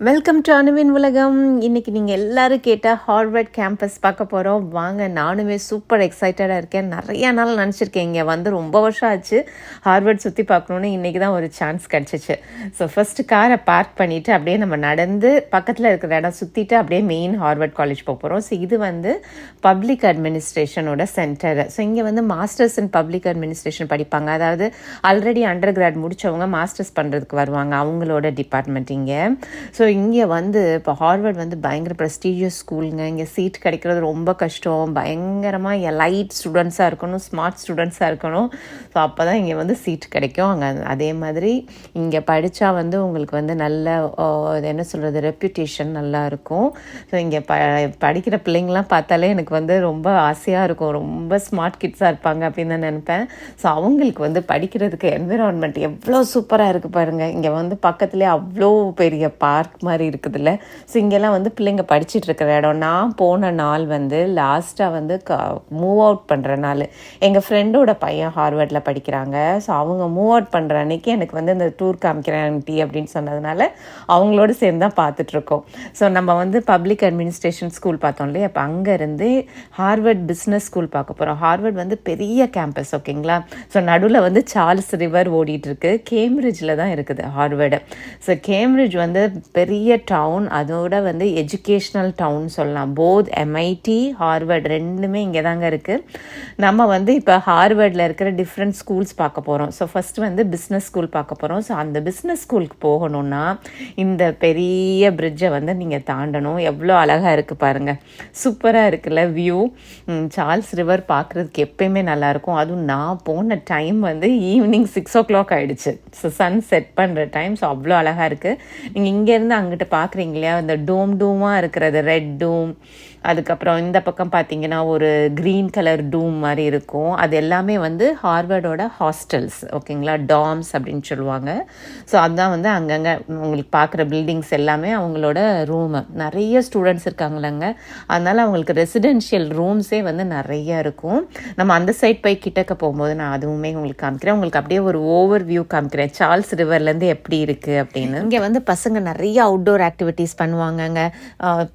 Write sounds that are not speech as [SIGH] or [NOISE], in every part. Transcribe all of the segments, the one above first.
Welcome to அணுவின் உலகம் இன்னைக்கு நீங்கள் எல்லாரும் கேட்டால் ஹார்வர்ட் கேம்பஸ் பார்க்க போகிறோம் வாங்க நானுமே சூப்பர் எக்ஸைட்டடாக இருக்கேன். நிறையா நாள் நினச்சிருக்கேன். இங்கே வந்து ரொம்ப வருஷம் ஆச்சு. ஹார்வர்ட் சுற்றி பார்க்கணுன்னு இன்றைக்கி தான் ஒரு சான்ஸ் கிடச்சிச்சு. ஸோ ஃபஸ்ட்டு காரை பார்க் பண்ணிவிட்டு அப்படியே நம்ம நடந்து பக்கத்தில் இருக்கிற இடம் சுற்றிட்டு அப்படியே மெயின் ஹார்வர்ட் காலேஜ் போக போகிறோம் ஸோ இது வந்து பப்ளிக் அட்மினிஸ்ட்ரேஷனோட சென்டர் ஸோ இங்கே வந்து மாஸ்டர்ஸ் இன் பப்ளிக் அட்மினிஸ்ட்ரேஷன் படிப்பாங்க. அதாவது ஆல்ரெடி அண்டர் கிராட் முடித்தவங்க மாஸ்டர்ஸ் பண்ணுறதுக்கு வருவாங்க. அவங்களோட டிபார்ட்மெண்ட் இங்கே. ஸோ ஸோ இங்கே வந்து இப்போ ஹார்வர்ட் வந்து பயங்கர ப்ரெஸ்டீஜியஸ் ஸ்கூலுங்க இங்கே சீட் கிடைக்கிறது ரொம்ப கஷ்டம். பயங்கரமாக லைட் ஸ்டூடெண்ட்ஸாக இருக்கணும் ஸ்மார்ட் ஸ்டூடெண்ட்ஸாக இருக்கணும். ஸோ அப்போ தான் இங்கே வந்து சீட் கிடைக்கும். அங்கே அதே மாதிரி இங்கே படித்தா வந்து உங்களுக்கு வந்து நல்ல அது என்ன சொல்கிறது ரெப்யூட்டேஷன் நல்லா இருக்கும். ஸோ இங்கே ப படிக்கிற பிள்ளைங்களாம் பார்த்தாலே எனக்கு வந்து ரொம்ப ஆசையாக இருக்கும். ரொம்ப ஸ்மார்ட் கிட்ஸாக இருப்பாங்க அப்படின்னு தான் நினைப்பேன். ஸோ அவங்களுக்கு வந்து படிக்கிறதுக்கு என்விரான்மெண்ட் எவ்வளோ சூப்பராக இருக்குது பாருங்கள் இங்கே வந்து பக்கத்துலேயே அவ்வளோ பெரிய பார்க் மாதிரி இருக்குதுல்ல. ஸோ இங்கெல்லாம் வந்து பிள்ளைங்க படிச்சுட்டு இருக்கிற இடம். நான் போன நாள் வந்து லாஸ்ட்டாக வந்து க மூவ் அவுட் பண்ணுற நாள். எங்கள் ஃப்ரெண்டோட பையன் ஹார்வர்டில் படிக்கிறாங்க. ஸோ அவங்க மூவ் அவுட் பண்ணுற அன்னைக்கு எனக்கு வந்து இந்த டூர் காமிக்கிறேன் டி அப்படின்னு சொன்னதுனால அவங்களோட சேர்ந்து தான் பார்த்துட்ருக்கோம் ஸோ நம்ம வந்து பப்ளிக் அட்மினிஸ்ட்ரேஷன் ஸ்கூல் பார்த்தோம் இல்லையா? அப்போ அங்கேருந்து ஹார்வர்ட் பிஸ்னஸ் ஸ்கூல் பார்க்க போகிறோம் ஹார்வர்ட் வந்து பெரிய கேம்பஸ் ஓகேங்களா? ஸோ நடுவில் வந்து சார்ல்ஸ் ரிவர் ஓடிட்டுருக்கு கேம்பிரிட்ஜில் தான் இருக்குது ஹார்வர்டு. ஸோ கேம்பிரிட்ஜ் வந்து பெரிய டவுன் அதோட வந்து எஜுகேஷ்னல் டவுன் சொல்லலாம். போத் எம்ஐடி ஹார்வர்ட் ரெண்டுமே இங்கே தாங்க இருக்குது நம்ம வந்து இப்போ ஹார்வர்டில் இருக்கிற டிஃப்ரெண்ட் ஸ்கூல்ஸ் பார்க்க போகிறோம் ஸோ ஃபஸ்ட் வந்து பிஸ்னஸ் ஸ்கூல் பார்க்க போகிறோம் ஸோ அந்த பிஸ்னஸ் ஸ்கூலுக்கு போகணும்னா இந்த பெரிய பிரிட்ஜை வந்து நீங்கள் தாண்டணும். எவ்வளோ அழகாக இருக்குது பாருங்கள் சூப்பராக இருக்குல்ல வியூ சார்ல்ஸ் ரிவர் பார்க்குறதுக்கு எப்பயுமே நல்லாயிருக்கும் அதுவும் நான் போன டைம் வந்து ஈவினிங் சிக்ஸ் ஓ கிளாக் ஆகிடுச்சு ஸோ சன் செட் பண்ணுற டைம் ஸோ அவ்வளோ அழகாக இருக்குது நீங்கள் இங்கேருந்து அங்கிட்ட பார்க்குறீங்களே அந்த டோம் டூமாக இருக்கிறது ரெட் டூம் அதுக்கப்புறம் இந்த பக்கம் பார்த்தீங்கன்னா ஒரு க்ரீன் கலர் டூம் மாதிரி இருக்கும். அது எல்லாமே வந்து ஹார்வர்டோட ஹாஸ்டல்ஸ் ஓகேங்களா டாம்ஸ் அப்படின்னு சொல்லுவாங்க. ஸோ அதுதான் வந்து அங்கங்கே உங்களுக்கு பார்க்குற பில்டிங்ஸ் எல்லாமே அவங்களோட ரூமு நிறைய ஸ்டூடெண்ட்ஸ் இருக்காங்களாங்க அதனால் அவங்களுக்கு ரெசிடென்ஷியல் ரூம்ஸே வந்து நிறைய இருக்கும். நம்ம அந்த சைட் போய் கிட்டக்க போகும்போது நான் அதுவுமே உங்களுக்கு காமிக்கிறேன். உங்களுக்கு அப்படியே ஒரு ஓவர் வியூ காமிக்கிறேன் சார்ல்ஸ் ரிவர்லேருந்து எப்படி இருக்குது அப்படின்னு. இங்கே வந்து பசங்க நிறைய அவுட்டோர் ஆக்டிவிட்டீஸ் பண்ணுவாங்கங்க.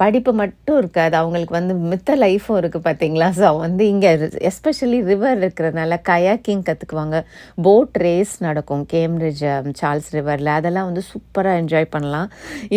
படிப்பு மட்டும் இருக்காது. அவங்க அவங்களுக்கு வந்து மித்த லைஃப்பும் இருக்குது பார்த்தீங்களா ஸோ வந்து இங்கே எஸ்பெஷலி ரிவர் இருக்கிறதுனால கயாக்கிங் கற்றுக்குவாங்க போட் ரேஸ் நடக்கும். கேம்பிரிட்ஜ் சார்ல்ஸ் ரிவரில் அதெல்லாம் வந்து சூப்பராக என்ஜாய் பண்ணலாம்.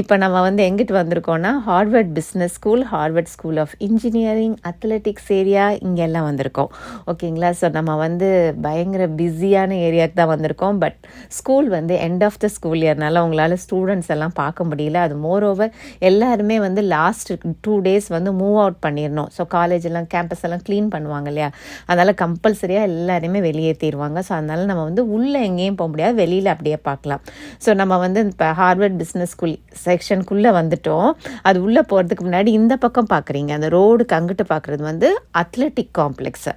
இப்போ நம்ம வந்து எங்கிட்டு வந்திருக்கோம்னா Harvard business school Harvard school of engineering athletics area இங்கெல்லாம் வந்திருக்கோம். ஓகேங்களா ஸோ நம்ம வந்து பயங்கர பிஸியான ஏரியாவுக்கு தான் வந்திருக்கோம். பட் ஸ்கூல் வந்து எண்ட் ஆஃப் த ஸ்கூல் இயர்னால உங்களால் ஸ்டூடெண்ட்ஸ் எல்லாம் பார்க்க முடியல. அது மோர் ஓவர் எல்லாருமே வந்து லாஸ்ட் டூ டேஸ் வந்து மூவ் அவுட் பண்ணிடணும். ஸோ காலேஜ் எல்லாம் கேம்பஸ் எல்லாம் க்ளீன் பண்ணுவாங்க இல்லையா? அதனால் கம்பல்சரியாக எல்லாருமே வெளியேற்றிடுவாங்க ஸோ அதனால் நம்ம வந்து உள்ளே எங்கேயும் போக முடியாது. வெளியில் அப்படியே பார்க்கலாம். ஸோ நம்ம வந்து இப்போ ஹார்வர்ட் பிஸ்னஸ் ஸ்கூல் செக்ஷனுக்குள்ளே வந்துட்டோம். அது உள்ளே போகிறதுக்கு முன்னாடி இந்த பக்கம் பார்க்குறீங்க அந்த ரோடுக்கு அங்கிட்டு பார்க்குறது வந்து அத்லெட்டிக் காம்ப்ளெக்ஸ்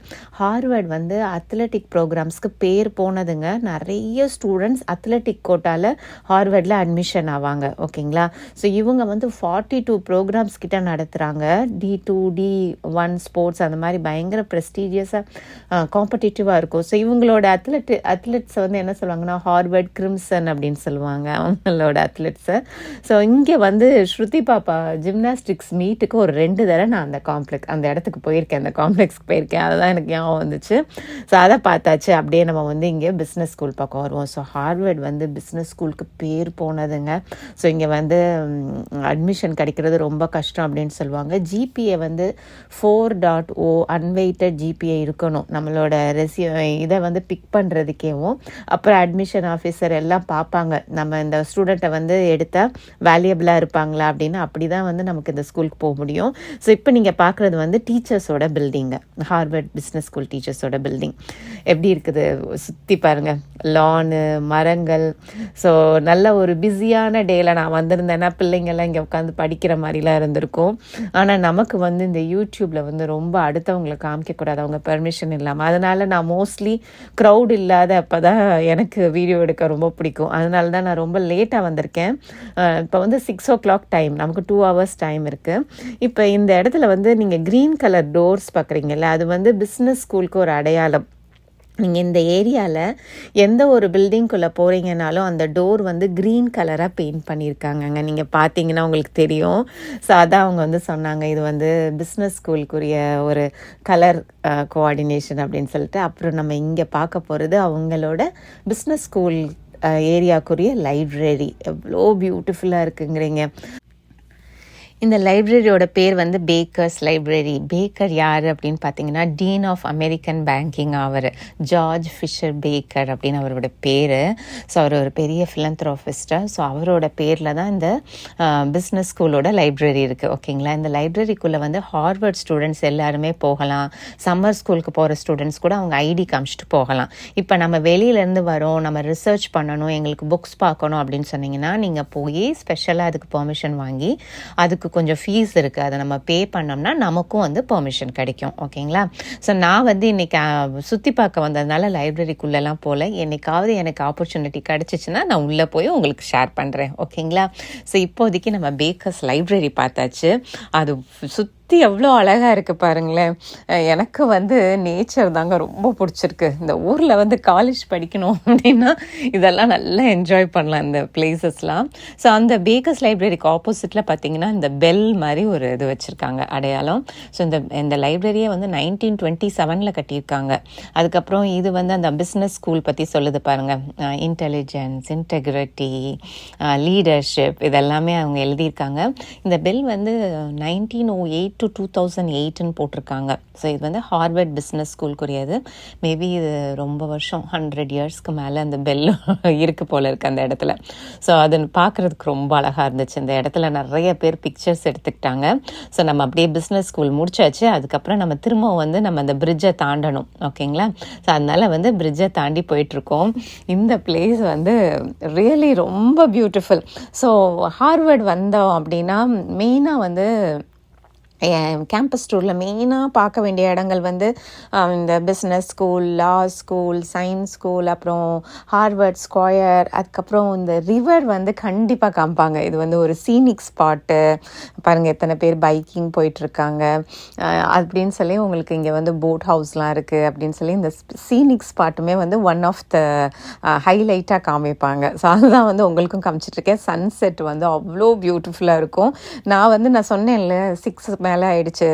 ஹார்வர்ட் வந்து அத்லெட்டிக் ப்ரோக்ராம்ஸ்க்கு பேர் போனதுங்க. நிறைய ஸ்டூடெண்ட்ஸ் அத்லெட்டிக் கோட்டாவில் ஹார்வர்டில் அட்மிஷன் ஆவாங்க. ஓகேங்களா ஸோ இவங்க வந்து ஃபார்ட்டி டூ ப்ரோக்ராம்ஸ் கிட்ட நடத்துகிறாங்க T two T one sports அந்த மாதிரி பயங்கர ப்ரெஸ்டீஜியஸாக காம்படிட்டிவாக இருக்கும். ஸோ இவங்களோட அத்லெட் அத்லெட்ஸை வந்து என்ன சொல்லுவாங்கன்னா ஹார்வர்ட் கிரிம்சன் அப்படின்னு சொல்லுவாங்க அவங்களோட அத்லெட்ஸை ஸோ இங்கே வந்து ஸ்ருதி பாப்பா ஜிம்னாஸ்டிக்ஸ் மீட்டுக்கு ஒரு ரெண்டு தடவை நான் அந்த காம்ப்ளெக்ஸ் அந்த இடத்துக்கு போயிருக்கேன். அந்த காம்ப்ளெக்ஸ்க்கு போயிருக்கேன். அதுதான் எனக்கு ஞாபகம் வந்துச்சு. ஸோ அதை பார்த்தாச்சு. அப்படியே நம்ம வந்து இங்கே பிஸ்னஸ் ஸ்கூல் பக்கம் வருவோம். ஸோ ஹார்வர்ட் வந்து பிஸ்னஸ் ஸ்கூலுக்கு பேர் போனதுங்க. ஸோ இங்கே வந்து அட்மிஷன் கிடைக்கிறது ரொம்ப கஷ்டம் அப்படின்னு சொல்லுவாங்க. ஜி ஜிபிஏ வந்து four dot O unweighted GPA இருக்கணும். நம்மளோட ரெசி இதை வந்து பிக் பண்ணுறதுக்கேவும் அப்புறம் அட்மிஷன் ஆஃபீஸர் எல்லாம் பார்ப்பாங்க. நம்ம இந்த ஸ்டூடெண்ட்டை வந்து எடுத்தால் வேல்யூபிளாக இருப்பாங்களா அப்படின்னு அப்படி தான் வந்து நமக்கு இந்த ஸ்கூலுக்கு போக முடியும். ஸோ இப்போ நீங்கள் பார்க்குறது வந்து டீச்சர்ஸோட பில்டிங்கு ஹார்வர்ட் பிஸ்னஸ் ஸ்கூல் டீச்சர்ஸோட பில்டிங் எப்படி இருக்குது? சுற்றி பாருங்கள் லானு மரங்கள். ஸோ நல்ல ஒரு பிஸியான டேயில் நான் வந்திருந்தேன்னா பிள்ளைங்கள்லாம் இங்கே உட்காந்து படிக்கிற மாதிரிலாம் இருந்திருக்கும். ஆனால் நம்ம நமக்கு வந்து இந்த யூடியூப்பில் வந்து ரொம்ப அடுத்தவங்களை காமிக்கக்கூடாது. அவங்க பெர்மிஷன் இல்லாமல் அதனால் நான் மோஸ்ட்லி க்ரௌட் இல்லாத அப்போ தான் எனக்கு வீடியோ எடுக்க ரொம்ப பிடிக்கும். அதனால தான் நான் ரொம்ப லேட்டாக வந்திருக்கேன். இப்போ வந்து சிக்ஸ் ஓ கிளாக் டைம் நமக்கு டூ ஹவர்ஸ் டைம் இருக்குது இப்போ இந்த இடத்துல வந்து நீங்கள் க்ரீன் கலர் டோர்ஸ் பார்க்குறீங்கல்ல அது வந்து பிஸ்னஸ் ஸ்கூலுக்கு ஒரு அடையாளம். நீங்கள் இந்த ஏரியாவில் எந்த ஒரு பில்டிங்குள்ளே போகிறீங்கனாலும் அந்த டோர் வந்து க்ரீன் கலராக பெயிண்ட் பண்ணியிருக்காங்கங்க நீங்கள் பார்த்தீங்கன்னா உங்களுக்கு தெரியும். ஸோ அதான் அவங்க வந்து சொன்னாங்க இது வந்து பிஸ்னஸ் ஸ்கூலுக்குரிய ஒரு கலர் கோஆர்டினேஷன் அப்படின்னு சொல்லிட்டு. அப்புறம் நம்ம இங்கே பார்க்க போகிறது அவங்களோட பிஸ்னஸ் ஸ்கூல் ஏரியாக்குரிய லைப்ரரி எவ்வளோ பியூட்டிஃபுல்லாக இருக்குங்கிறீங்க. இந்த லைப்ரரியோட பேர் வந்து பேக்கர்ஸ் லைப்ரரி பேக்கர் யார் அப்படின்னு பார்த்தீங்கன்னா டீன் ஆஃப் அமெரிக்கன் பேங்கிங் அவர். ஜார்ஜ் ஃபிஷர் பேக்கர் அப்படின்னு அவரோட பேர். ஸோ அவர் ஒரு பெரிய ஃபிலந்த்ரோஃபிஸ்டர் ஸோ அவரோட பேரில் தான் இந்த பிஸ்னஸ் ஸ்கூலோட லைப்ரரி இருக்குது ஓகேங்களா இந்த லைப்ரரிக்குள்ளே வந்து ஹார்வர்ட் ஸ்டூடெண்ட்ஸ் எல்லாருமே போகலாம். சம்மர் ஸ்கூலுக்கு போகிற ஸ்டூடெண்ட்ஸ் கூட அவங்க ஐடி காமிச்சிட்டு போகலாம். இப்போ நம்ம வெளியிலேருந்து வரோம் நம்ம ரிசர்ச் பண்ணணும் எங்களுக்கு புக்ஸ் பார்க்கணும் அப்படின்னு சொன்னீங்கன்னா நீங்கள் போய் ஸ்பெஷலாக அதுக்கு பெர்மிஷன் வாங்கி அதுக்கு கொஞ்சம் ஃபீஸ் இருக்குது அதை நம்ம பே பண்ணோம்னா நமக்கும் வந்து பெர்மிஷன் கிடைக்கும். ஓகேங்களா? ஸோ நான் வந்து இன்றைக்கி சுற்றி பார்க்க வந்ததுனால லைப்ரரிக்குள்ளெல்லாம் போகல என்னைக்காவது எனக்கு ஆப்பர்ச்சுனிட்டி கிடச்சிச்சின்னா நான் உள்ளே போய் உங்களுக்கு ஷேர் பண்ணுறேன் ஓகேங்களா? ஸோ இப்போதைக்கு நம்ம பேக்கர்ஸ் லைப்ரரி பார்த்தாச்சு. அது சுத் சுற்றி எவ்வளோ அழகாக இருக்குது பாருங்களேன். எனக்கு வந்து நேச்சர் தாங்க ரொம்ப பிடிச்சிருக்கு. இந்த ஊரில் வந்து காலேஜ் படிக்கணும் அப்படின்னா இதெல்லாம் நல்லா என்ஜாய் பண்ணலாம் இந்த பிளேசஸ்லாம் ஸோ அந்த பேக்கர்ஸ் லைப்ரரிக்கு ஆப்போசிட்டில் பார்த்தீங்கன்னா இந்த பெல் மாதிரி ஒரு இது வச்சுருக்காங்க அடையாளம். ஸோ இந்த இந்த லைப்ரரியை வந்து நைன்டீன் டுவெண்ட்டி செவனில் கட்டியிருக்காங்க. அதுக்கப்புறம் இது வந்து அந்த பிஸ்னஸ் ஸ்கூல் பற்றி சொல்லுது பாருங்கள் இன்டெலிஜென்ஸ் இன்டெகிரிட்டி லீடர்ஷிப் இதெல்லாமே அவங்க எழுதியிருக்காங்க. இந்த பெல் வந்து nineteen o eight to two thousand எயிட்னு போட்டிருக்காங்க. ஸோ இது வந்து ஹார்வர்ட் பிஸ்னஸ் ஸ்கூலுக்குரியது மேபி இது ரொம்ப வருஷம் ஹண்ட்ரட் இயர்ஸ்க்கு மேலே அந்த பெல் [LAUGHS] இருக்குது போல் இருக்குது அந்த இடத்துல. ஸோ அது பார்க்குறதுக்கு ரொம்ப அழகாக இருந்துச்சு. இந்த இடத்துல நிறைய பேர் பிக்சர்ஸ் எடுத்துக்கிட்டாங்க. ஸோ நம்ம அப்படியே பிஸ்னஸ் ஸ்கூல் முடிச்சாச்சு. அதுக்கப்புறம் நம்ம திரும்பவும் வந்து நம்ம அந்த பிரிட்ஜை தாண்டணும். ஓகேங்களா ஸோ அதனால் வந்து பிரிட்ஜை தாண்டி போயிட்டுருக்கோம். இந்த பிளேஸ் வந்து ரியலி ரொம்ப பியூட்டிஃபுல் ஸோ ஹார்வர்ட் வந்தோம் அப்படின்னா மெயினாக வந்து கேம்பஸ் டூரில் மெயினாக பார்க்க வேண்டிய இடங்கள் வந்து இந்த business school law school science school அப்புறம் ஹார்வர்ட் ஸ்கொயர் அதுக்கப்புறம் இந்த ரிவர் வந்து கண்டிப்பாக காமிப்பாங்க இது வந்து ஒரு சீனிக் ஸ்பாட்டு பாருங்கள் எத்தனை பேர் பைக்கிங் போயிட்டுருக்காங்க. அப்படின்னு சொல்லி உங்களுக்கு இங்கே வந்து போட் ஹவுஸ்லாம் இருக்குது அப்படின்னு சொல்லி இந்த சீனிக் ஸ்பாட்டுமே வந்து ஒன் ஆஃப் த ஹைலைட்டாக காமிப்பாங்க. ஸோ அதுதான் வந்து உங்களுக்கும் காமிச்சிட்ருக்கேன் சன்செட் வந்து அவ்வளோ பியூட்டிஃபுல்லாக இருக்கும். நான் வந்து நான் சொன்னேன்ல சிக்ஸ் மேலே ஆயிடுச்சு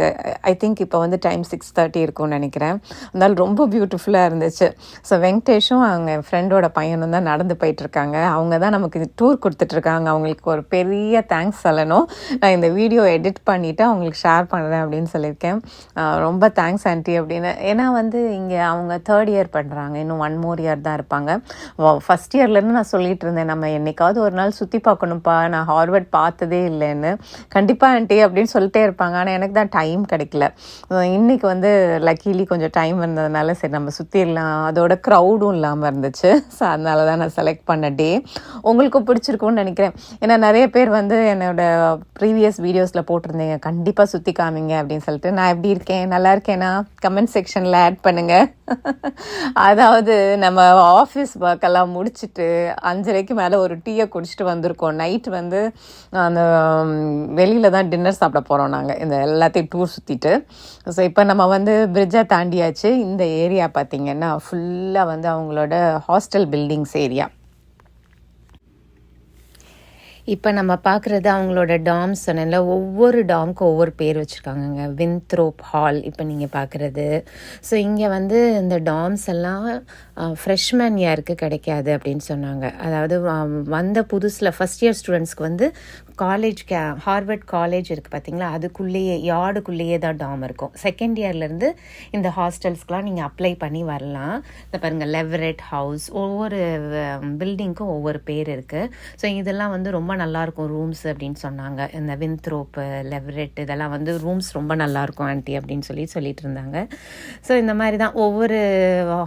ஐ திங்க் இப்போ வந்து டைம் சிக்ஸ் தேர்ட்டி இருக்கும்னு நினைக்கிறேன். அதனால் ரொம்ப பியூட்டிஃபுல்லாக இருந்துச்சு. ஸோ வெங்கடேஷும் அவங்க ஃப்ரெண்டோட பையனும் தான் நடந்து போயிட்டுருக்காங்க. அவங்க தான் நமக்கு டூர் கொடுத்துட்ருக்காங்க அவங்களுக்கு ஒரு பெரிய தேங்க்ஸ் சொல்லணும். நான் இந்த வீடியோ எடிட் பண்ணிவிட்டு அவங்களுக்கு ஷேர் பண்ணுறேன் அப்படின்னு சொல்லியிருக்கேன். ரொம்ப தேங்க்ஸ் ஆண்டி அப்படின்னு. ஏன்னா வந்து இங்கே அவங்க தேர்ட் இயர் பண்ணுறாங்க இன்னும் ஒன் மோர் இயர் தான் இருப்பாங்க. ஃபஸ்ட் இயர்லேருந்து நான் சொல்லிட்டு இருந்தேன். நம்ம என்னைக்காவது ஒரு நாள் சுற்றி பார்க்கணும்ப்பா. நான் ஹார்வர்ட் பார்த்ததே இல்லைன்னு. கண்டிப்பாக ஆண்டி அப்படின்னு சொல்லிட்டே இருப்பாங்க. ஆனால் எனக்கு தான் டைம் கிடைக்கல. அஹ் இன்னைக்கு வந்து லக்கீலி கொஞ்சம் டைம் இருந்ததுனால சரி நம்ம சுற்றிடலாம் அதோட க்ரௌடும் இல்லாமல் இருந்துச்சு. ஸோ அதனால தான் நான் செலக்ட் பண்ண டே உங்களுக்கும் பிடிச்சிருக்கும்னு நினைக்கிறேன். ஏன்னா நிறைய பேர் வந்து என்னோட ப்ரீவியஸ் வீடியோஸில் போட்டிருந்தீங்க. கண்டிப்பாக சுற்றி காமிங்க அப்படின்னு சொல்லிட்டு. நான் எப்படி இருக்கேன்? நல்லா இருக்கேனா? கமெண்ட் செக்ஷனில் ஆட் பண்ணுங்கள் அதாவது நம்ம ஆஃபீஸ் ஒர்க்கெல்லாம் முடிச்சுட்டு அஞ்சரைக்கு மேலே ஒரு டீயை குடிச்சிட்டு வந்திருக்கோம். நைட் வந்து அந்த வெளியில் தான் டின்னர் சாப்பிட போகிறோம் நாங்கள் இந்த எல்லாத்தையும் டூர் சுற்றிட்டு ஸோ இப்போ நம்ம வந்து பிரிட்ஜை தாண்டியாச்சு. இந்த ஏரியா பார்த்திங்கன்னா ஃபுல்லாக வந்து அவங்களோட ஹாஸ்டல் பில்டிங்ஸ் ஏரியா இப்போ நம்ம பார்க்குறது அவங்களோட டாம்ஸ் சொன்னேன்ல ஒவ்வொரு டாம்க்கும் ஒவ்வொரு பேர் வச்சுருக்காங்கங்க. வின்த்ரோப் ஹால் இப்போ நீங்கள் பார்க்குறது ஸோ இங்கே வந்து இந்த டாம்ஸ் எல்லாம் ஃப்ரெஷ்மேன் யாருக்கு கிடைக்காது அப்படின்னு சொன்னாங்க. அதாவது வந்த புதுசில் ஃபஸ்ட் இயர் ஸ்டூடெண்ட்ஸ்க்கு வந்து காலேஜ் கே ஹார்வர்ட் காலேஜ் இருக்குது பார்த்தீங்களா அதுக்குள்ளேயே யார்டுக்குள்ளேயே தான் டாம் இருக்கும். செகண்ட் இயர்லேருந்து இந்த ஹாஸ்டல்ஸ்க்கெலாம் நீங்கள் அப்ளை பண்ணி வரலாம். இந்த பாருங்கள் லெவரெட் ஹவுஸ் ஒவ்வொரு பில்டிங்க்கும் ஒவ்வொரு பேர் இருக்குது ஸோ இதெல்லாம் வந்து ரொம்ப நல்லாயிருக்கும் ரூம்ஸ் அப்படின்னு சொன்னாங்க. இந்த வின்த்ரோப்பு லெவரெட் இதெல்லாம் வந்து ரூம்ஸ் ரொம்ப நல்லாயிருக்கும் ஆன்ட்டி அப்படின்னு சொல்லி சொல்லிட்டு இருந்தாங்க. ஸோ இந்த மாதிரி தான் ஒவ்வொரு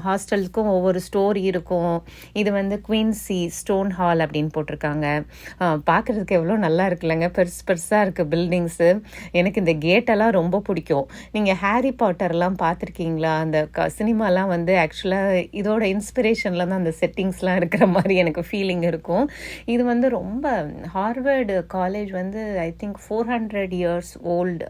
ஹாஸ்டலுக்கும் ஒவ்வொரு ஸ்டோரி இருக்கும். இது வந்து குயின்சி ஸ்டோன் ஹால் அப்படின்னு போட்டிருக்காங்க. பார்க்குறதுக்கு எவ்வளோ நல்லா இருக்குல்லங்க. பெருசு பெருசாக இருக்குது பில்டிங்ஸு எனக்கு இந்த கேட்டெல்லாம் ரொம்ப பிடிக்கும். நீங்கள் ஹாரி பாட்டர்லாம் பார்த்துருக்கீங்களா? அந்த க சினிமாலாம் வந்து ஆக்சுவலாக இதோட இன்ஸ்பிரேஷனில் தான் அந்த செட்டிங்ஸ்லாம் இருக்கிற மாதிரி எனக்கு ஃபீலிங் இருக்கும். இது வந்து ரொம்ப ஹார்வர்டு காலேஜ் வந்து I think four hundred years old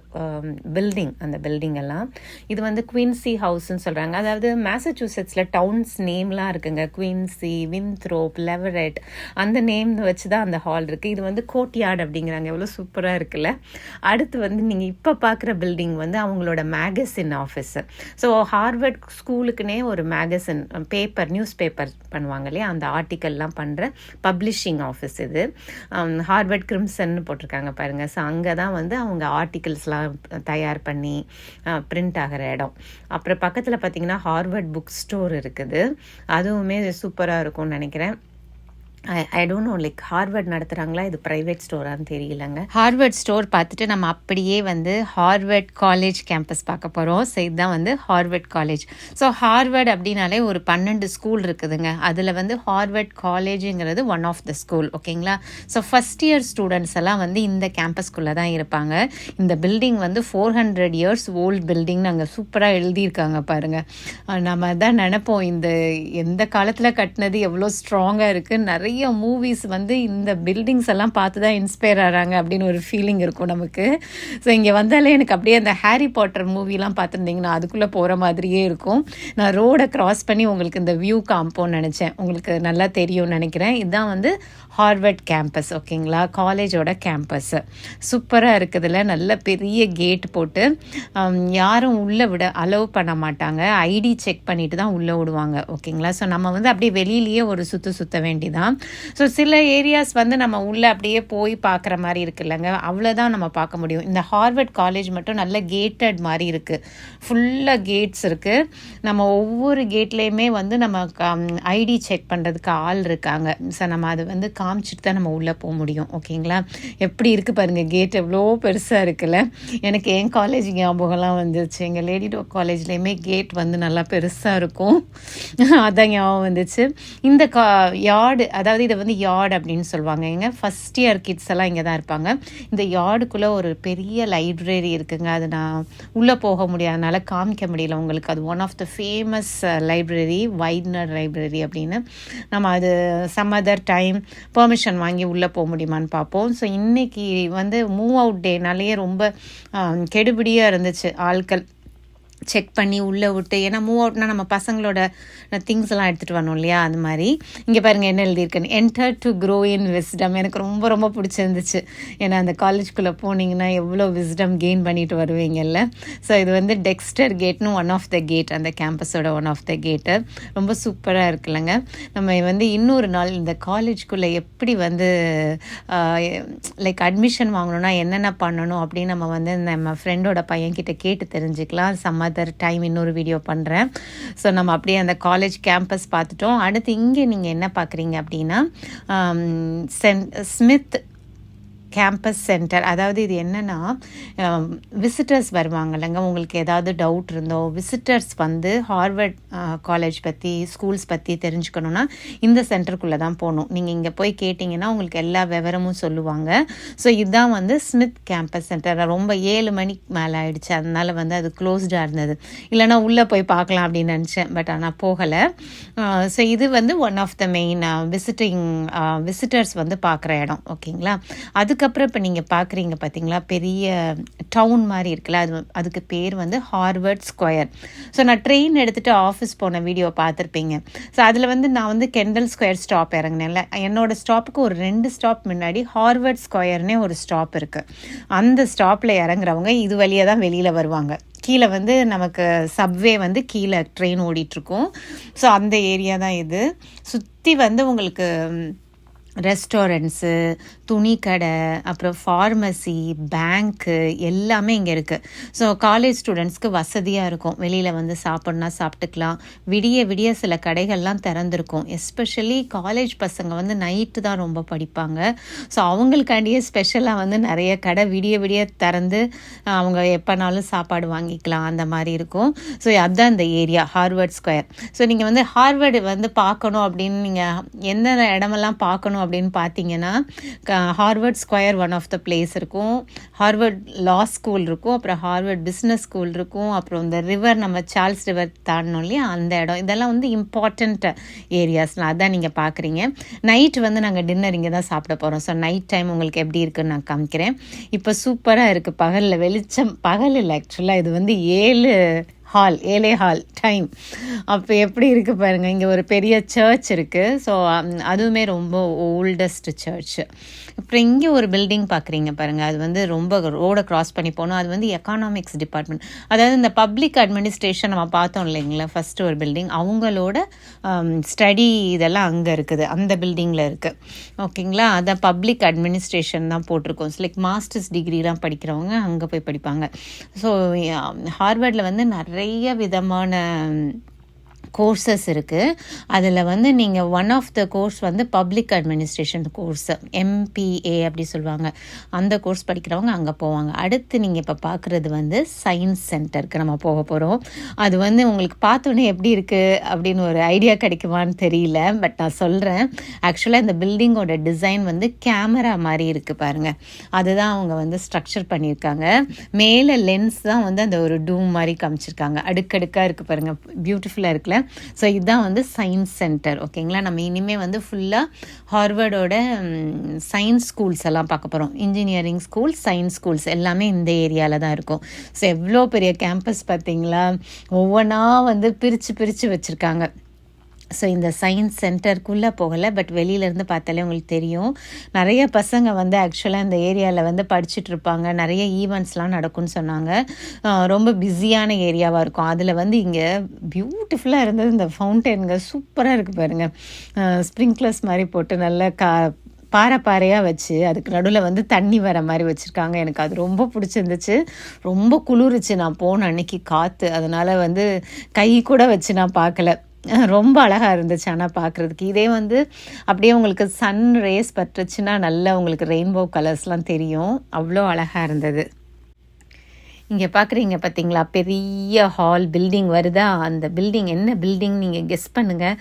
building அந்த பில்டிங் எல்லாம். இது வந்து குயின்சி ஹவுஸ்ன்னு சொல்கிறாங்க அதாவது மேசச்சூசெட்ஸில் டவுன்ஸ் நேம்லாம் இருக்குங்க. குயின்சி வின்த்ரோப் லெவரெட் அந்த நேம் வச்சு தான் அந்த ஹால் இருக்குது இது வந்து கோட்யார்டு அப்படிங்கிறாங்க. எவ்வளோ சூப்பராக இருக்குல்ல? அடுத்து வந்து நீங்கள் இப்போ பார்க்குற பில்டிங் வந்து அவங்களோட மேகசின் ஆஃபீஸு ஸோ ஹார்வர்ட் ஸ்கூலுக்குனே ஒரு மேகசின் பேப்பர் நியூஸ் பேப்பர் பண்ணுவாங்க இல்லையா? அந்த ஆர்டிக்கல்லாம் பண்ணுற பப்ளிஷிங் ஆஃபீஸ் இது. Um, ஹார்வர்ட் கிரிம்சன் போட்டிருக்காங்க பாருங்கள் ஸோ அங்கே தான் வந்து அவங்க ஆர்டிகல்ஸ்லாம் தயார் பண்ணி பிரிண்ட் ஆகிற இடம். அப்புறம் பக்கத்தில் பார்த்தீங்கன்னா ஹார்வர்ட் புக் ஸ்டோர் இருக்குது. அதுவுமே சூப்பராக இருக்கும்னு நினைக்கிறேன். I don't know like Harvard நடத்துகிறாங்களா இது ப்ரைவேட் ஸ்டோரான்னு தெரியலங்க. ஹார்வர்ட் ஸ்டோர் பார்த்துட்டு நம்ம அப்படியே வந்து ஹார்வர்ட் காலேஜ் கேம்பஸ் பார்க்க போகிறோம் ஸோ இதுதான் வந்து ஹார்வர்ட் காலேஜ் ஸோ ஹார்வர்ட் அப்படின்னாலே ஒரு பன்னெண்டு ஸ்கூல் இருக்குதுங்க. அதில் வந்து ஹார்வர்ட் காலேஜுங்கிறது ஒன் ஆஃப் த ஸ்கூல் ஓகேங்களா ஸோ ஃபஸ்ட் இயர் ஸ்டூடெண்ட்ஸ் எல்லாம் வந்து இந்த கேம்பஸ்குள்ளே தான் இருப்பாங்க. இந்த பில்டிங் வந்து ஃபோர் ஹண்ட்ரட் இயர்ஸ் ஓல்ட் பில்டிங்னு அங்கே சூப்பராக எழுதியிருக்காங்க பாருங்கள் நம்ம தான் நினைப்போம் இந்த எந்த காலத்தில் கட்டினது எவ்வளோ ஸ்ட்ராங்காக இருக்குது நிறைய நிறைய மூவிஸ் வந்து இந்த பில்டிங்ஸ் எல்லாம் பார்த்து தான் இன்ஸ்பயர் ஆகிறாங்க அப்படின்னு ஒரு ஃபீலிங் இருக்கும் நமக்கு. ஸோ இங்கே வந்தாலே எனக்கு அப்படியே அந்த ஹாரி பாட்டர் மூவிலாம் பார்த்துருந்தீங்கன்னா அதுக்குள்ளே போகிற மாதிரியே இருக்கும். நான் ரோடை க்ராஸ் பண்ணி உங்களுக்கு இந்த வியூ காம்போன்னு நினச்சேன். உங்களுக்கு நல்லா தெரியும்னு நினைக்கிறேன். இதுதான் வந்து ஹார்வர்ட் கேம்பஸ் ஓகேங்களா காலேஜோட கேம்பஸ் சூப்பராக இருக்குதுல. நல்ல பெரிய கேட் போட்டு யாரும் உள்ளே விட அலோவ் பண்ண மாட்டாங்க. ஐடி செக் பண்ணிட்டு தான் உள்ளே விடுவாங்க ஓகேங்களா ஸோ நம்ம வந்து அப்படியே வெளியிலேயே ஒரு சுற்று சுற்ற வேண்டிதான். ஸோ சில ஏரியாஸ் வந்து நம்ம உள்ளே அப்படியே போய் பார்க்குற மாதிரி இருக்குல்லங்க அவ்வளோதான் நம்ம பார்க்க முடியும். இந்த ஹார்வர்ட் காலேஜ் மட்டும் நல்ல கேட்டட் மாதிரி இருக்குது ஃபுல்லாக கேட்ஸ் இருக்குது நம்ம ஒவ்வொரு கேட்லேயுமே வந்து நம்ம ஐடி செக் பண்ணுறதுக்கு ஆள் இருக்காங்க. ஸோ நம்ம அதை வந்து காமிச்சிட்டு தான் நம்ம உள்ளே போக முடியும். ஓகேங்களா எப்படி இருக்குது பாருங்கள் கேட் எவ்வளோ பெருசாக இருக்குல்ல? எனக்கு என் காலேஜ் ஞாபகம்லாம் வந்துச்சு எங்கள் லேடி டோ காலேஜ்லேயுமே கேட் வந்து நல்லா பெருசாக இருக்கும். அதான் ஞாபகம் வந்துச்சு. இந்த கா யார்டு அதாவது இதை வந்து யார்டு அப்படின்னு சொல்லுவாங்க. எங்க ஃபஸ்ட் இயர் கிட்ஸ் எல்லாம் இங்கே தான் இருப்பாங்க. இந்த யார்டுக்குள்ளே ஒரு பெரிய லைப்ரரி இருக்குங்க. அது நான் உள்ளே போக முடியாதனால காமிக்க முடியல உங்களுக்கு. அது one of the famous library Widener library அப்படின்னு. நம்ம அது சம் அதர் டைம் பெர்மிஷன் வாங்கி உள்ளே போக முடியுமான்னு பார்ப்போம். ஸோ இன்றைக்கி வந்து மூவ் அவுட் டேனாலேயே ரொம்ப கெடுபிடியாக இருந்துச்சு ஆட்கள் செக் பண்ணி உள்ளே விட்டு ஏன்னா மூவ் அவுட்னா நம்ம பசங்களோட திங்ஸ் எல்லாம் எடுத்துகிட்டு வரணும் இல்லையா? அது மாதிரி. இங்கே பாருங்கள் என்ன எழுதியிருக்கேன்? Enter to grow in wisdom எனக்கு ரொம்ப ரொம்ப பிடிச்சிருந்துச்சு. ஏன்னா அந்த காலேஜ்குள்ளே போனீங்கன்னா எவ்வளோ விஸ்டம் கெயின் பண்ணிட்டு வருவீங்கல்ல ஸோ இது வந்து டெக்ஸ்டர் கேட்னு ஒன் ஆஃப் த கேட் அந்த கேம்பஸோட ஒன் ஆஃப் த கேட்டு ரொம்ப சூப்பராக இருக்குல்லங்க. நம்ம வந்து இன்னொரு நாள் இந்த காலேஜ்குள்ளே எப்படி வந்து லைக் அட்மிஷன் வாங்கணும்னா என்னென்ன பண்ணணும் அப்படின்னு நம்ம வந்து நம்ம ஃப்ரெண்டோட பையன்கிட்ட கேட்டு தெரிஞ்சுக்கலாம். சம்ம அதர் டைம் இன்னொரு வீடியோ பண்ணுறேன் ஸோ நம்ம அப்படியே அந்த காலேஜ் கேம்பஸ் பார்த்துட்டோம். அடுத்து இங்கே நீங்கள் என்ன பார்க்குறீங்க அப்படின்னா சென் ஸ்மித் கேம்பஸ் சென்டர் அதாவது இது என்னென்னா விசிட்டர்ஸ் வருவாங்கல்லங்க. உங்களுக்கு ஏதாவது டவுட் இருந்தோ விசிட்டர்ஸ் வந்து ஹார்வர்ட் காலேஜ் பற்றி ஸ்கூல்ஸ் பற்றி தெரிஞ்சுக்கணுன்னா இந்த சென்டருக்குள்ளே தான் போகணும். நீங்கள் இங்கே போய் கேட்டிங்கன்னா உங்களுக்கு எல்லா விவரமும் சொல்லுவாங்க. ஸோ இதுதான் வந்து ஸ்மித் கேம்பஸ் சென்டர் ரொம்ப ஏழு மணிக்கு மேலே ஆயிடுச்சு. அதனால வந்து அது க்ளோஸ்டாக இருந்தது. இல்லைனா உள்ளே போய் பார்க்கலாம் அப்படின்னு நினச்சேன் பட் ஆனால் போகலை. ஸோ இது வந்து one of the main visiting visitors வந்து பார்க்குற இடம். ஓகேங்களா? அதுக்கு அதுக்கப்புறம் இப்போ நீங்கள் பார்க்குறீங்க பார்த்தீங்களா பெரிய டவுன் மாதிரி இருக்குல்ல அது அதுக்கு பேர் வந்து ஹார்வர்ட் ஸ்கொயர் ஸோ நான் ட்ரெயின் எடுத்துகிட்டு ஆஃபீஸ் போன வீடியோ பார்த்துருப்பீங்க ஸோ அதில் வந்து நான் வந்து கெண்டல் ஸ்கொயர் ஸ்டாப் இறங்கினேன்ல. என்னோடய ஸ்டாப்புக்கு ஒரு ரெண்டு ஸ்டாப் முன்னாடி ஹார்வர்ட் ஸ்கொயர்னே ஒரு ஸ்டாப் இருக்குது அந்த ஸ்டாப்பில் இறங்குறவங்க இது வழியாக தான் வெளியில் வருவாங்க. கீழே வந்து நமக்கு சப்வே வந்து கீழே ட்ரெயின் ஓடிட்டுருக்கும். ஸோ அந்த ஏரியா தான் இது. சுற்றி வந்து உங்களுக்கு ரெஸ்டாரண்ட்ஸு துணி கடை அப்புறம் ஃபார்மசி பேங்க்கு எல்லாமே இங்கே இருக்குது ஸோ காலேஜ் ஸ்டூடெண்ட்ஸ்க்கு வசதியாக இருக்கும். வெளியில் வந்து சாப்பிட்னா சாப்பிட்டுக்கலாம். விடிய விடிய சில கடைகள்லாம் திறந்துருக்கும். எஸ்பெஷலி காலேஜ் பசங்க வந்து நைட்டு தான் ரொம்ப படிப்பாங்க. ஸோ அவங்களுக்காண்டியே ஸ்பெஷலாக வந்து நிறைய கடை விடிய விடிய திறந்து அவங்க எப்போனாலும் சாப்பாடு வாங்கிக்கலாம். அந்த மாதிரி இருக்கும். ஸோ அதுதான் இந்த ஏரியா ஹார்வர்ட் ஸ்கொயர் ஸோ நீங்கள் வந்து ஹார்வர்டு வந்து பார்க்கணும் அப்படின்னு நீங்கள் எந்த இடமெல்லாம் பார்க்கணும் அப்படின்னு பார்த்தீங்கன்னா Harvard Square one of the place இருக்கும். ஹார்வர்ட் லா ஸ்கூல் இருக்கும். அப்புறம் ஹார்வர்ட் பிஸ்னஸ் ஸ்கூல் இருக்கும். அப்புறம் இந்த ரிவர் நம்ம சார்ல்ஸ் ரிவர் தாண்டணும் இல்லையா? அந்த இடம். இதெல்லாம் வந்து இம்பார்ட்டண்ட் ஏரியாஸ்லாம் அதான் நீங்கள் பார்க்குறீங்க நைட் வந்து நாங்கள் டின்னர் இங்கே தான் சாப்பிட போகிறோம் ஸோ நைட் டைம் உங்களுக்கு எப்படி இருக்குன்னு நான் காமிக்கிறேன். இப்போ சூப்பராக இருக்குது பகலில் வெளிச்சம். பகல் இல்லை ஆக்சுவலாக இது வந்து ஏழு ஹால் ஏலே ஹால் டைம் அப்போ எப்படி இருக்குது பாருங்கள் இங்கே ஒரு பெரிய சர்ச் இருக்குது ஸோ அதுவுமே ரொம்ப ஓல்டஸ்ட் சர்ச் அப்புறம் இங்கே ஒரு பில்டிங் பார்க்குறீங்க பாருங்கள் அது வந்து ரொம்ப ரோடை க்ராஸ் பண்ணி போகணும் அது வந்து எக்கானாமிக்ஸ் டிபார்ட்மெண்ட் அதாவது இந்த பப்ளிக் அட்மினிஸ்ட்ரேஷன் நம்ம பார்த்தோம் இல்லைங்களா ஃபஸ்ட்டு ஒரு பில்டிங் அவங்களோட ஸ்டடி இதெல்லாம் அங்கே இருக்குது அந்த பில்டிங்கில் இருக்குது ஓகேங்களா? அதை பப்ளிக் அட்மினிஸ்ட்ரேஷன் தான் போட்டிருக்கோம். லைக் மாஸ்டர்ஸ் டிகிரிலாம் படிக்கிறவங்க அங்கே போய் படிப்பாங்க. ஸோ ஹார்வர்டில் வந்து நிறைய நிறைய விதமான கோர்சஸ் இருக்குது அதில் வந்து நீங்கள் ஒன் ஆஃப் த கோர்ஸ் வந்து பப்ளிக் அட்மினிஸ்ட்ரேஷன் கோர்ஸ் எம்பிஏ அப்படி சொல்லுவாங்க. அந்த கோர்ஸ் படிக்கிறவங்க அங்கே போவாங்க. அடுத்து நீங்கள் இப்போ பார்க்குறது வந்து சயின்ஸ் சென்டருக்கு நம்ம போக போகிறோம் அது வந்து உங்களுக்கு பார்த்தோன்னே எப்படி இருக்குது அப்படின்னு ஒரு ஐடியா கிடைக்குமான்னு தெரியல பட் நான் சொல்கிறேன் ஆக்சுவலாக இந்த பில்டிங்கோட டிசைன் வந்து கேமரா மாதிரி இருக்குது பாருங்கள் அதுதான் அவங்க வந்து ஸ்ட்ரக்சர் பண்ணியிருக்காங்க. மேலே லென்ஸ் தான் வந்து அந்த ஒரு டூம் மாதிரி காமிச்சிருக்காங்க. அடுக்கடுக்காக இருக்குது பாருங்கள் பியூட்டிஃபுல்லாக இருக்குல்ல. ஸோ இதுதான் வந்து சயின்ஸ் சென்டர் ஓகேங்களா நம்ம இனிமேல் வந்து ஃபுல்லாக ஹார்வர்டோட சயின்ஸ் ஸ்கூல்ஸ் எல்லாம் பார்க்க போகிறோம் இன்ஜினியரிங் ஸ்கூல்ஸ் சயின்ஸ் ஸ்கூல்ஸ் எல்லாமே இந்த ஏரியாவில் தான் இருக்கும். ஸோ எவ்வளோ பெரிய கேம்பஸ் பார்த்தீங்களா? ஒவ்வொன்றா வந்து பிரித்து பிரித்து வச்சுருக்காங்க. ஸோ இந்த சயின்ஸ் சென்டருக்குள்ளே போகலை பட் வெளியிலேருந்து பார்த்தாலே உங்களுக்கு தெரியும். நிறைய பசங்க வந்து ஆக்சுவலாக இந்த ஏரியாவில் வந்து படிச்சுட்டு இருப்பாங்க. நிறைய ஈவெண்ட்ஸ்லாம் நடக்கும்னு சொன்னாங்க. ரொம்ப பிஸியான ஏரியாவாக இருக்கும். அதில் வந்து இங்கே பியூட்டிஃபுல்லாக இருந்தது. இந்த ஃபவுண்டெயின்ங்க சூப்பராக இருக்குது பாருங்கள் ஸ்ப்ரிங்க்லர்ஸ் மாதிரி போட்டு நல்ல கா பாறை பாறையாக வச்சு அதுக்கு நடுவில் வந்து தண்ணி வர மாதிரி வச்சுருக்காங்க. எனக்கு அது ரொம்ப பிடிச்சிருந்துச்சு. ரொம்ப குளிருச்சு. நான் போன அன்னைக்கு காற்று அதனால் வந்து கை கூட வச்சு நான் பார்க்கல. [LAUGHS] ரொம்ப அழகாக இருந்துச்சு ஆனால் பார்க்குறதுக்கு இதே வந்து அப்படியே உங்களுக்கு சன் ரேஸ் பட்டுச்சுன்னா நல்லா உங்களுக்கு ரெயின்போ கலர்ஸ்லாம் தெரியும். அவ்வளோ அழகாக இருந்தது. இங்கே பார்க்குறீங்க பார்த்தீங்களா பெரிய ஹால் பில்டிங் வருதா? அந்த பில்டிங் என்ன பில்டிங் நீங்கள் கெஸ் பண்ணுங்கள்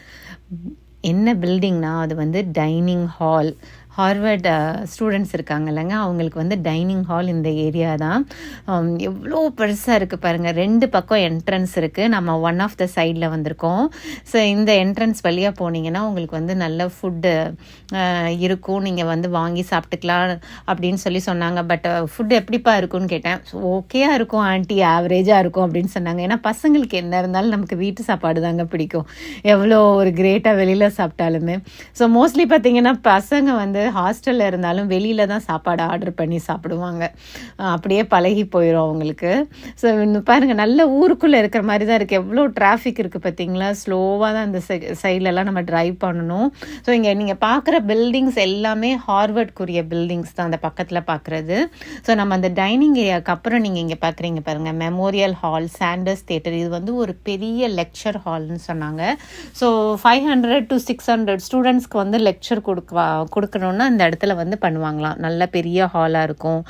என்ன பில்டிங்னா அது வந்து டைனிங் ஹால் ஹார்வர்ட் ஸ்டூடெண்ட்ஸ் இருக்காங்க இல்லைங்க. அவங்களுக்கு வந்து டைனிங் ஹால் இந்த ஏரியா தான். எவ்வளோ பெருசாக இருக்குது பாருங்கள் ரெண்டு பக்கம் என்ட்ரன்ஸ் இருக்குது நம்ம ஒன் ஆஃப் த சைடில் வந்திருக்கோம். ஸோ இந்த என்ட்ரன்ஸ் வழியாக போனீங்கன்னா உங்களுக்கு வந்து நல்ல ஃபுட்டு இருக்கும். நீங்கள் வந்து வாங்கி சாப்பிட்டுக்கலாம் அப்படின்னு சொல்லி சொன்னாங்க. பட் ஃபுட் எப்படிப்பா இருக்கும்னு கேட்டேன். ஓகேயாக இருக்கும் ஆண்டி. ஆவரேஜாக இருக்கும் அப்படின்னு சொன்னாங்க. ஏன்னா பசங்களுக்கு என்ன இருந்தாலும் நமக்கு வீட்டு சாப்பாடு தாங்க பிடிக்கும். எவ்வளோ ஒரு கிரேட்டாக வெளியில் சாப்பிட்டாலுமே. ஸோ மோஸ்ட்லி பார்த்தீங்கன்னா பசங்க வந்து ஹாஸ்டலில் இருந்தாலும் வெளியில் தான் சாப்பாடு ஆர்டர் பண்ணி சாப்பிடுவாங்க. அப்படியே பழகி போயிடும் அவங்களுக்கு. ஸோ பாருங்கள் நல்ல ஊருக்குள்ளே இருக்கிற மாதிரி தான் இருக்குது எவ்வளோ டிராஃபிக் இருக்குது பார்த்தீங்களா? ஸ்லோவாக தான் இந்த சைட்லலாம் நம்ம ட்ரைவ் பண்ணணும். ஸோ இங்கே நீங்கள் பார்க்குற பில்டிங்ஸ் எல்லாமே ஹார்வர்ட்குரிய பில்டிங்ஸ் தான் அந்த பக்கத்தில் பார்க்குறது. ஸோ நம்ம அந்த டைனிங் ஏரியாவுக்கு அப்புறம் நீங்கள் இங்கே பார்க்குறீங்க பாருங்கள் மெமோரியல் ஹால் சாண்டர்ஸ் தேட்டர் இது வந்து ஒரு பெரிய லெக்சர் ஹால்னு சொன்னாங்க. So five hundred to six hundred ஸ்டூடெண்ட்ஸ்க்கு வந்து லெக்சர் கொடுக்க கொடுக்கணும் கொடுக்கணும்னா இந்த இடத்துல வந்து பண்ணுவாங்களாம். நல்ல பெரிய ஹாலாக இருக்கும்.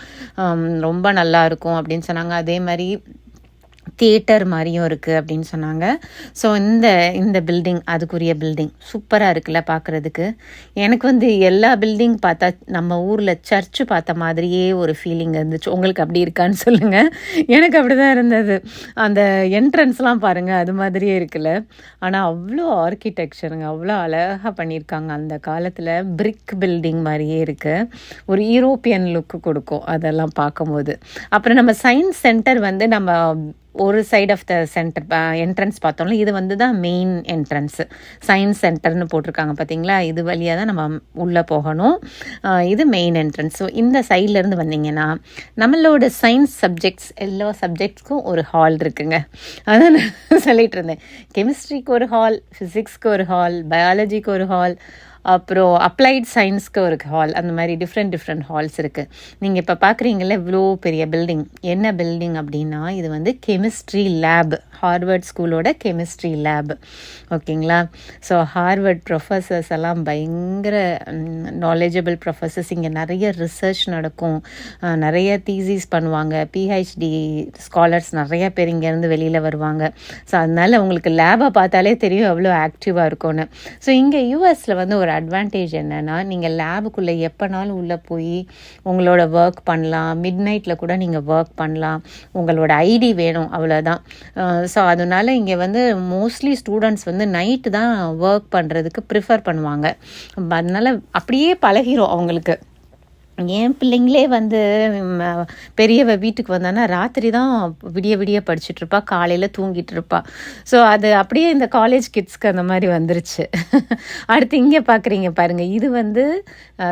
ரொம்ப நல்லா இருக்கும் அப்படின்னு சொன்னாங்க. அதே மாதிரி தியேட்டர் மாதிரியும் இருக்குது அப்படின்னு சொன்னாங்க. ஸோ இந்த இந்த பில்டிங் அதுக்குரிய பில்டிங் சூப்பராக இருக்குல்ல பார்க்குறதுக்கு எனக்கு வந்து எல்லா பில்டிங் பார்த்தா நம்ம ஊரில் சர்ச்சு பார்த்த மாதிரியே ஒரு ஃபீலிங் இருந்துச்சு. உங்களுக்கு அப்படி இருக்கான்னு சொல்லுங்கள் எனக்கு அப்படி தான் இருந்தது. அந்த என்ட்ரன்ஸ்லாம் பாருங்கள் அது மாதிரியே இருக்குல்ல. ஆனால் அவ்வளோ ஆர்கிடெக்சருங்க அவ்வளோ அழகாக பண்ணியிருக்காங்க. அந்த காலத்தில் பிரிக் பில்டிங் மாதிரியே இருக்குது ஒரு யூரோப்பியன் லுக்கு கொடுக்கும் அதெல்லாம் பார்க்கும்போது. அப்புறம் நம்ம சயின்ஸ் சென்டர் வந்து நம்ம ஒரு side of the centre entrance பார்த்தோம்ல இது வந்து தான் மெயின் என்ட்ரன்ஸு சயின்ஸ் சென்டர்னு போட்டிருக்காங்க பார்த்தீங்களா இது வழியாக தான் நம்ம உள்ளே போகணும். இது மெயின் என்ட்ரன்ஸ் ஸோ இந்த சைட்லேருந்து வந்தீங்கன்னா நம்மளோட சயின்ஸ் சப்ஜெக்ட்ஸ் எல்லா சப்ஜெக்ட்ஸ்க்கும் ஒரு ஹால் இருக்குங்க. அதான் நான் சொல்லிகிட்டு இருந்தேன். கெமிஸ்ட்ரிக்கு ஒரு ஹால் ஃபிசிக்ஸ்க்கு ஒரு ஹால் பயாலஜிக்கு ஒரு ஹால் அப்புறம் அப்ளைட் சயின்ஸ்க்கு ஒரு ஹால் அந்த மாதிரி டிஃப்ரெண்ட் டிஃப்ரெண்ட் ஹால்ஸ் இருக்குது நீங்கள் இப்போ பார்க்குறீங்களே இவ்வளோ பெரிய பில்டிங் என்ன பில்டிங் அப்படின்னா இது வந்து கெமிஸ்ட்ரி லேப் ஹார்வர்ட் ஸ்கூலோட கெமிஸ்ட்ரி லேப் ஓகேங்களா ஸோ ஹார்வர்ட் ப்ரொஃபஸர்ஸ் எல்லாம் பயங்கர நாலேஜபிள் ப்ரொஃபஸர்ஸ் இங்கே நிறைய ரிசர்ச் நடக்கும். நிறைய தீசிஸ் பண்ணுவாங்க. பிஹெச்டி ஸ்காலர்ஸ் நிறைய பேர் இங்கேருந்து வெளியில் வருவாங்க. ஸோ அதனால் உங்களுக்கு லேபை பார்த்தாலே தெரியும் எவ்வளோ ஆக்டிவாக இருக்கும்னு. ஸோ இங்கே யூஎஸில் வந்து ஒரு அட்வான்டேஜ் என்னென்னா நீங்கள் லேபுக்குள்ளே எப்போனாலும் உள்ளே போய் உங்களோட ஒர்க் பண்ணலாம். மிட் நைட்டில் கூட நீங்கள் ஒர்க் பண்ணலாம். உங்களோட ஐடி வேணும் அவ்வளோதான் ஸோ அதனால இங்கே வந்து மோஸ்ட்லி ஸ்டூடெண்ட்ஸ் வந்து நைட்டு தான் ஒர்க் பண்ணுறதுக்கு ப்ரிஃபர் பண்ணுவாங்க. அதனால் அப்படியே பழகிரும் அவங்களுக்கு. என் பிள்ளைங்களே வந்து பெரியவ வீட்டுக்கு வந்தான்னா ராத்திரி தான் விடிய விடிய படிச்சுட்ருப்பா காலையில் தூங்கிட்டு இருப்பா ஸோ அது அப்படியே இந்த காலேஜ் கிட்ஸ்க்கு அந்த மாதிரி வந்துருச்சு. அடுத்து இங்கே பார்க்குறீங்க பாருங்கள் இது வந்து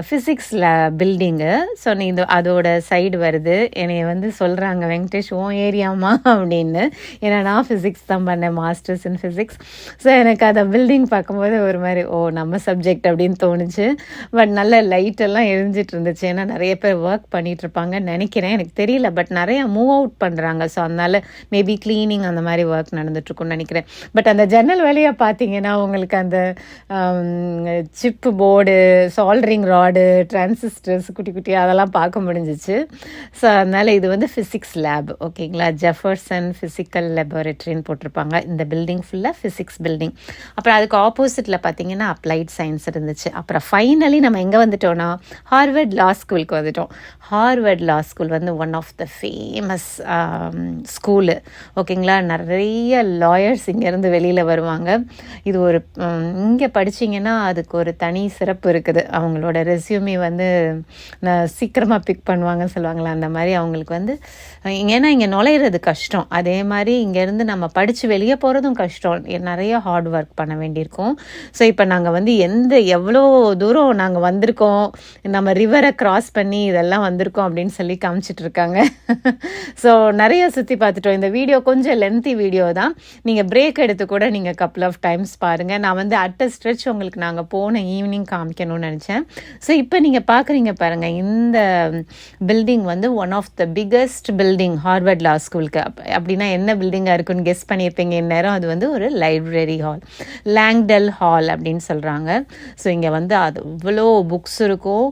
ஃபிசிக்ஸில் பில்டிங்கு ஸோ நீ இந்த அதோட சைடு வருது. என்னைய வந்து சொல்கிறாங்க வெங்கடேஷ் உன் ஏரியாமா அப்படின்னு. ஏன்னா நான் ஃபிசிக்ஸ் தான் பண்ணேன் மாஸ்டர்ஸ் இன் ஃபிசிக்ஸ் ஸோ எனக்கு அந்த பில்டிங் பார்க்கும்போது ஒரு மாதிரி ஓ நம்ம சப்ஜெக்ட் அப்படின்னு தோணுச்சு. பட் நல்ல லைட்டெல்லாம் எரிஞ்சிட்டு இருந்துச்சு ஏன்னா நிறைய பேர் ஒர்க் பண்ணிட்டு நினைக்கிறேன். எனக்கு தெரியல பட் நிறையா மூவ் அவுட் பண்ணுறாங்க ஸோ அதனால் மேபி க்ளீனிங் அந்த மாதிரி ஒர்க் நடந்துட்டுருக்குன்னு நினைக்கிறேன். பட் அந்த ஜன்னல் வழியாக பார்த்தீங்கன்னா உங்களுக்கு அந்த chip board soldering rod transistors குட்டி குட்டி அதெல்லாம் பார்க்க முடிஞ்சிச்சு. ஸோ அதனால் இது வந்து ஃபிசிக்ஸ் லேப் ஓகேங்களா ஜெஃபர்சன் ஃபிசிக்கல் லெபார்ட்டரின்னு போட்டிருப்பாங்க. இந்த பில்டிங் ஃபுல்லாக ஃபிசிக்ஸ் பில்டிங் அப்புறம் அதுக்கு ஆப்போசிட்டில் பார்த்தீங்கன்னா அப்ளைட் சயின்ஸ் இருந்துச்சு. அப்புறம் ஃபைனலி நம்ம எங்கே வந்துட்டோம்னா ஹார்வர்ட் லாஸ் ஸ்கூலுக்கு வந்துட்டோம். ஹார்வர்ட் லா ஸ்கூல் வந்து one of the famous school ஓகேங்களா நிறைய லாயர்ஸ் இங்கேருந்து வெளியில் வருவாங்க. இது ஒரு இங்கே படிச்சீங்கன்னா அதுக்கு ஒரு தனி சிறப்பு இருக்குது. அவங்களோட ரெஸ்யூமே வந்து நான் சீக்கிரமாக பிக் பண்ணுவாங்கன்னு சொல்லுவாங்களே அந்த மாதிரி அவங்களுக்கு வந்து ஏன்னா இங்கே நுழையிறது கஷ்டம். அதே மாதிரி இங்கேருந்து நம்ம படித்து வெளியே போகிறதும் கஷ்டம். நிறைய ஹார்ட் ஒர்க் பண்ண வேண்டியிருக்கும். ஸோ இப்போ நாங்கள் வந்து எந்த எவ்வளோ தூரம் நாங்கள் வந்திருக்கோம் நம்ம ரிவரை பண்ணி இதெல்லாம் வந்திருக்கோம் அப்படின்னு சொல்லி காமிச்சிட்டு இருக்காங்க ஸோ [LAUGHS] நிறைய சுற்றி பார்த்துட்டோம். இந்த வீடியோ கொஞ்சம் லென்த்தி வீடியோ தான். நீங்கள் பிரேக் எடுத்து கூட நீங்கள் கப்புள் ஆஃப் டைம்ஸ் பாருங்கள் நான் வந்து அட் ஸ்ட்ரெச் உங்களுக்கு நாங்கள் போன ஈவினிங் காமிக்கணும்னு நினச்சேன். ஸோ இப்போ நீங்கள் பார்க்குறீங்க பாருங்கள் இந்த பில்டிங் வந்து one of the biggest building Harvard law ஸ்கூலுக்கு அப்படின்னா என்ன பில்டிங்காக இருக்குன்னு கெஸ் பண்ணியிருப்பீங்க. இந்நேரம் அது வந்து ஒரு லைப்ரரி ஹால் லேங்டல் ஹால் அப்படின்னு சொல்கிறாங்க ஸோ இங்கே வந்து அது இவ்வளோ புக்ஸ் இருக்கும்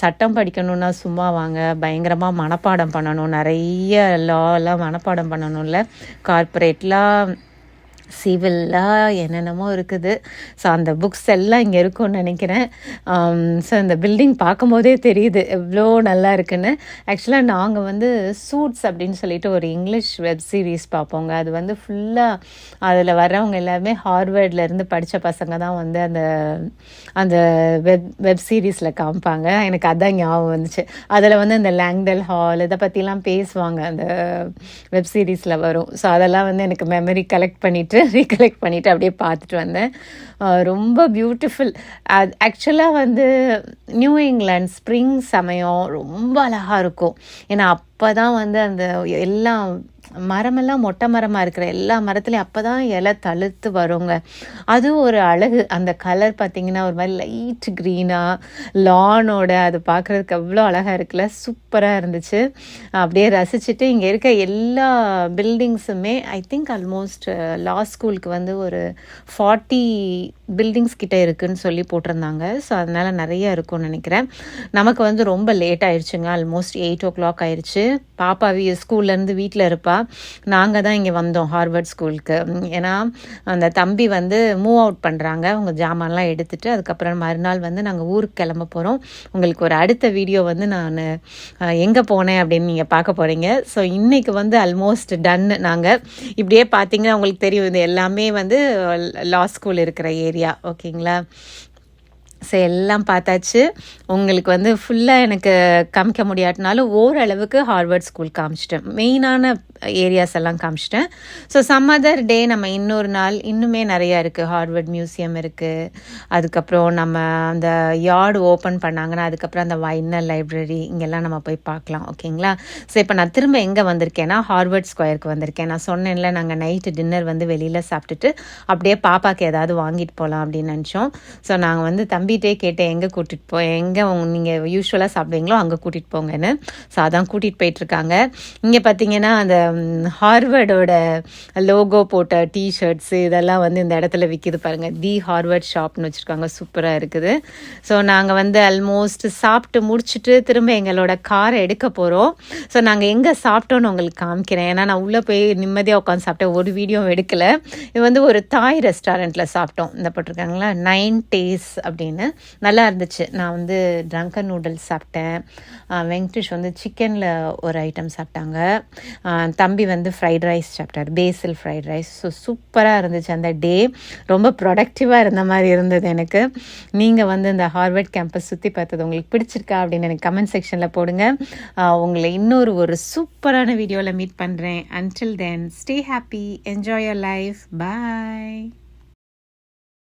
சட்ட பட்டம் படிக்கணும்னா சும்மா வாங்க பயங்கரமாக மனப்பாடம் பண்ணணும். நிறைய லாலாம் மனப்பாடம் பண்ணணும்ல. கார்ப்பரேட்லாம் சிவில்லாக என்னென்னமோ இருக்குது. ஸோ அந்த புக்ஸ் எல்லாம் இங்கே இருக்கும்னு நினைக்கிறேன். Um, ஸோ இந்த பில்டிங் பார்க்கும்போதே தெரியுது எவ்வளோ நல்லா இருக்குன்னு. ஆக்சுவலாக நாங்கள் வந்து சூட்ஸ் அப்படின்னு சொல்லிட்டு ஒரு இங்கிலீஷ் வெப் சீரிஸ் பார்ப்போங்க. அது வந்து ஃபுல்லாக அதில் வர்றவங்க எல்லாமே ஹார்வர்டில் இருந்து படித்த பசங்க தான் வந்து அந்த அந்த வெப் வெப் சீரிஸில் காமிப்பாங்க. எனக்கு அதான் ஞாபகம் வந்துச்சு. அதில் வந்து அந்த லேங்டல் ஹால் இதை பற்றிலாம் பேசுவாங்க. அந்த வெப் சீரிஸில் வரும். ஸோ அதெல்லாம் வந்து எனக்கு மெமரி கலெக்ட் பண்ணிவிட்டு ரீகலெக்ட் [LAUGHS] பண்ணிவிட்டு அப்படியே பார்த்துட்டு வந்தேன். ரொம்ப பியூட்டிஃபுல் அது ஆக்சுவலாக வந்து நியூ இங்கிலாந்து ஸ்ப்ரிங் சமயம் ரொம்ப அழகாக இருக்கும். ஏன்னா அப்போ தான் வந்து அந்த எல்லாம் மரமெல்லாம் மொட்டை மரமாக இருக்கிற எல்லா மரத்துலையும் அப்போ தான் இலை தழுத்து வருங்க. அது ஒரு அழகு. அந்த கலர் பார்த்தீங்கன்னா ஒரு மாதிரி லைட் க்ரீனாக லானோட அது பார்க்குறதுக்கு அவ்வளோ அழகாக இருக்குல்ல. சூப்பராக இருந்துச்சு. அப்படியே ரசிச்சுட்டு இங்கே இருக்க எல்லா பில்டிங்ஸுமே ஐ திங்க் ஆல்மோஸ்ட் லா ஸ்கூலுக்கு வந்து ஒரு ஃபார்ட்டி the பில்டிங்ஸ் கிட்ட இருக்குன்னு சொல்லி போட்டிருந்தாங்க. ஸோ அதனால் நிறைய இருக்கும்னு நினைக்கிறேன். நமக்கு வந்து ரொம்ப லேட் ஆயிடுச்சுங்க. ஆல்மோஸ்ட் எயிட் ஓ கிளாக் ஆயிடுச்சு. பாப்பா வீ ஸ்கூல்லேருந்து வீட்டில் இருப்பா. நாங்கள் தான் இங்கே வந்தோம் ஹார்வர்ட் ஸ்கூலுக்கு ஏன்னா அந்த தம்பி வந்து மூவ் அவுட் பண்ணுறாங்க அவங்க ஜாமான்லாம் எடுத்துகிட்டு அதுக்கப்புறம் மறுநாள் வந்து நாங்கள் ஊருக்கு கிளம்ப போகிறோம் உங்களுக்கு ஒரு அடுத்த வீடியோ வந்து நான் எங்கே போனேன் அப்படின்னு நீங்கள் பார்க்க போகிறீங்க ஸோ இன்றைக்கு வந்து ஆல்மோஸ்ட் டன்னு நாங்கள் இப்படியே பார்த்தீங்கன்னா உங்களுக்கு தெரியும் இது எல்லாமே வந்து லா ஸ்கூல் இருக்கிற ஏரியா ஓகேங்களா? ஸோ எல்லாம் பார்த்தாச்சு. உங்களுக்கு வந்து ஃபுல்லாக எனக்கு காமிக்க முடியாட்டினாலும் ஓரளவுக்கு ஹார்வர்ட் ஸ்கூல் காமிச்சிட்டேன். மெயினான ஏரியாஸ் எல்லாம் காமிச்சிட்டேன். ஸோ சம் அதர் டே நம்ம இன்னொரு நாள் இன்னுமே நிறையா இருக்குது ஹார்வர்ட் மியூசியம் இருக்குது அதுக்கப்புறம் நம்ம அந்த யார்டு ஓப்பன் பண்ணாங்கன்னா அதுக்கப்புறம் அந்த வைனல் லைப்ரரி இங்கெல்லாம் நம்ம போய் பார்க்கலாம். ஓகேங்களா ஸோ இப்போ நான் திரும்ப எங்கே வந்திருக்கேன்னா ஹார்வர்ட் ஸ்கொயருக்கு வந்திருக்கேன். நான் சொன்னேன்ல நாங்கள் நைட்டு டின்னர் வந்து வெளியில் சாப்பிட்டுட்டு அப்படியே பாப்பாக்கு ஏதாவது வாங்கிட்டு போகலாம் அப்படின்னு நினச்சோம். ஸோ நாங்கள் வந்து தம்பிகிட்டே கேட்டேன் எங்கே கூட்டிகிட்டு போ எங்கே நீங்கள் யூஸ்வலாக சாப்பிடுவீங்களோ அங்கே கூட்டிகிட்டு போங்கன்னு. ஸோ அதான் கூட்டிகிட்டு போயிட்டுருக்காங்க இங்கே பார்த்தீங்கன்னா அந்த ஹார்வர்டோட லோகோ போட்ட டிஷர்ட்ஸு இதெல்லாம் வந்து இந்த இடத்துல விற்கிது பாருங்கள் தி ஹார்வர்ட் ஷாப்னு வச்சுருக்காங்க. சூப்பராக இருக்குது. ஸோ நாங்கள் வந்து ஆல்மோஸ்ட் சாப்பிட்டு முடிச்சுட்டு திரும்ப எங்களோட காரை எடுக்க போகிறோம் ஸோ நாங்கள் எங்கே சாப்பிட்டோன்னு உங்களுக்கு காமிக்கிறேன். ஏன்னா நான் உள்ளே போய் நிம்மதியாக உட்காந்து சாப்பிட்டேன். ஒரு வீடியோ எடுக்கலை. இது வந்து ஒரு தாய் ரெஸ்டாரண்ட்டில் சாப்பிட்டோம். இந்த போட்டிருக்காங்களா? நைன் டேஸ் அப்படின்னு. நல்லா இருந்துச்சு. நான் வந்து ட்ரங்கன் நூடுல்ஸ் சாப்பிட்டேன். வெங்கடேஷ் வந்து சிக்கனில் ஒரு ஐட்டம் சாப்பிட்டாங்க. தம்பி வந்து ஃப்ரைட் ரைஸ் சாப்பிட்டார். பேசில் ஃப்ரைட் ரைஸ் ஸோ சூப்பராக இருந்துச்சு அந்த டே ரொம்ப ப்ரொடக்டிவாக இருந்த மாதிரி இருந்தது எனக்கு. நீங்கள் வந்து இந்த ஹார்வர்ட் கேம்பஸ் சுற்றி பார்த்தது உங்களுக்கு பிடிச்சிருக்கா அப்படின்னு எனக்கு கமெண்ட் செக்ஷனில் போடுங்க. உங்களை இன்னொரு ஒரு சூப்பரான வீடியோவில் மீட் பண்ணுறேன் until then stay happy enjoy your life bye